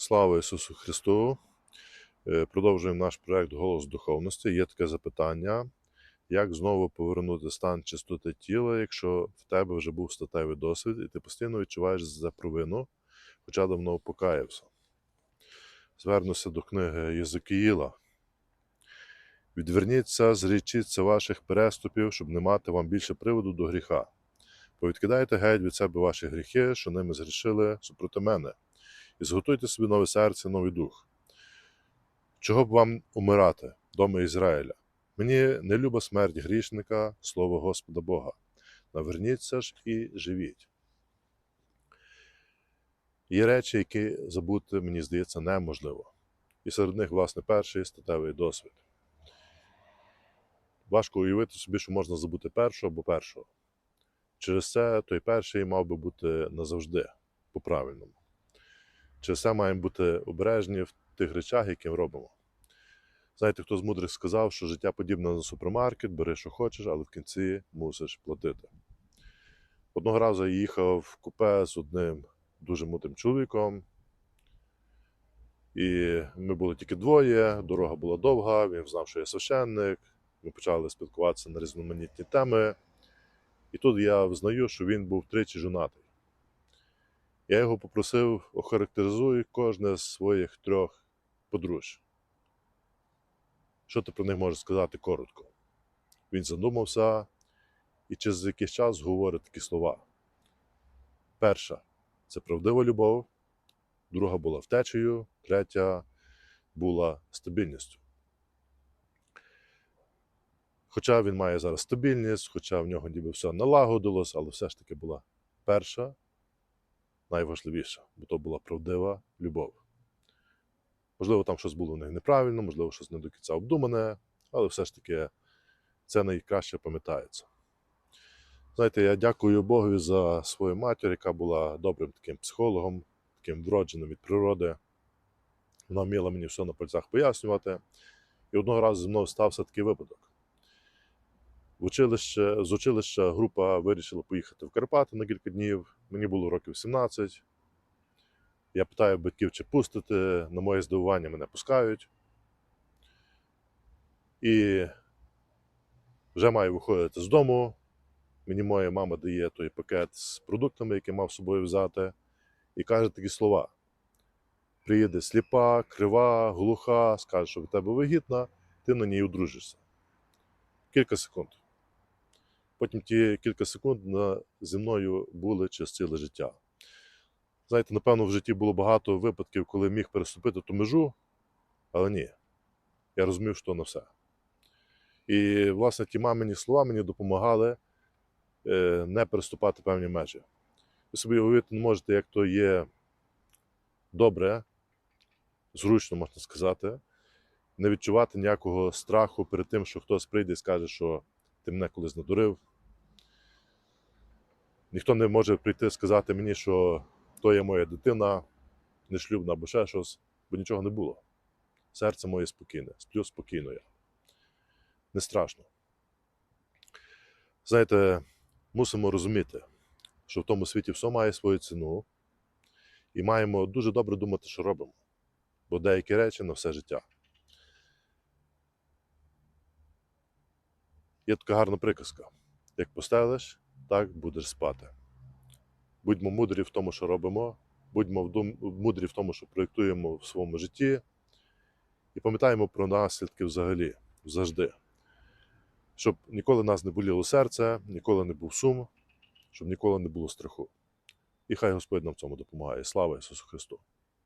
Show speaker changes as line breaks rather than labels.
Слава Ісусу Христу! Е, Продовжуємо наш проект Голос духовності. Є таке запитання: як знову повернути стан чистоти тіла, якщо в тебе вже був статевий досвід, і ти постійно відчуваєш за провину, хоча давно покаявся. Звернуся до книги Єзекіїла. Відверніться, зрічіться ваших переступів, щоб не мати вам більше приводу до гріха. Повідкидайте геть від себе ваші гріхи, що ними згрішили супроти мене і зготуйте собі нове серце, новий дух. Чого б вам умирати, доми Ізраїля? Мені не люба смерть грішника, слово Господа Бога. Наверніться ж і живіть. Є речі, які забути, мені здається, неможливо. І серед них, власне, перший статевий досвід. Важко уявити собі, що можна забути першого або першого. Через це той перший мав би бути назавжди по-правильному. Через це маємо бути обережні в тих речах, які робимо. Знаєте, хто з мудрих сказав, що життя подібне на супермаркет, бери, що хочеш, але в кінці мусиш платити. Одного разу я їхав в купе з одним дуже мудрим чоловіком, і ми були тільки двоє, дорога була довга, він знав, що я священник. Ми почали спілкуватися на різноманітні теми. І тут я взнаю, що він був тричі жонатий. Я його попросив охарактеризуй кожне з своїх трьох подружжя. Що ти про них можеш сказати коротко? Він задумався і через якийсь час говорить такі слова. Перша це правдива любов, друга була втечею, третя була стабільністю. Хоча він має зараз стабільність, хоча в нього ніби все налагодилось, але все ж таки була перша найважливіша, бо то була правдива любов. Можливо, там щось було в них неправильно, можливо, щось не до кінця обдумане, але все ж таки це найкраще пам'ятається. Знаєте, я дякую Богові за свою матір, яка була добрим таким психологом, таким вродженим від природи. Вона вміла мені все на пальцях пояснювати. І одного разу зі мною стався такий випадок. В училище, з училища група вирішила поїхати в Карпати на кілька днів. Мені було років 17. Я питаю батьків, чи пустити. На моє здивування мене пускають. І вже маю виходити з дому. Мені моя мама дає той пакет з продуктами, який мав з собою взяти, і каже такі слова: приїде сліпа, крива, глуха, скаже, що від тебе вигідна, ти на ній одружишся. Кілька секунд. Потім ті кілька секунд на, зі мною були ціле життя. Знаєте, напевно, в житті було багато випадків, коли міг переступити ту межу, але ні. Я розумів, що на все. І, власне, ті мамині слова мені допомагали е, не переступати певні межі. Ви собі уявити не можете, як то є добре, зручно, можна сказати, не відчувати ніякого страху перед тим, що хтось прийде і скаже, що ти мене колись надурив. Ніхто не може прийти і сказати мені, що то є моя дитина, нешлюбна або ще щось, бо нічого не було. Серце моє спокійне, сплю спокійно я. Не страшно. Знаєте, мусимо розуміти, що в тому світі все має свою ціну, і маємо дуже добре думати, що робимо. Бо деякі речі на все життя. Є така гарна приказка: як постелиш, так будеш спати. Будьмо мудрі в тому, що робимо, будьмо мудрі в тому, що проєктуємо в своєму житті, і пам'ятаємо про наслідки взагалі, завжди. Щоб ніколи нас не боліло серце, ніколи не був сум, щоб ніколи не було страху. І хай Господь нам в цьому допомагає. Слава Ісусу Христу!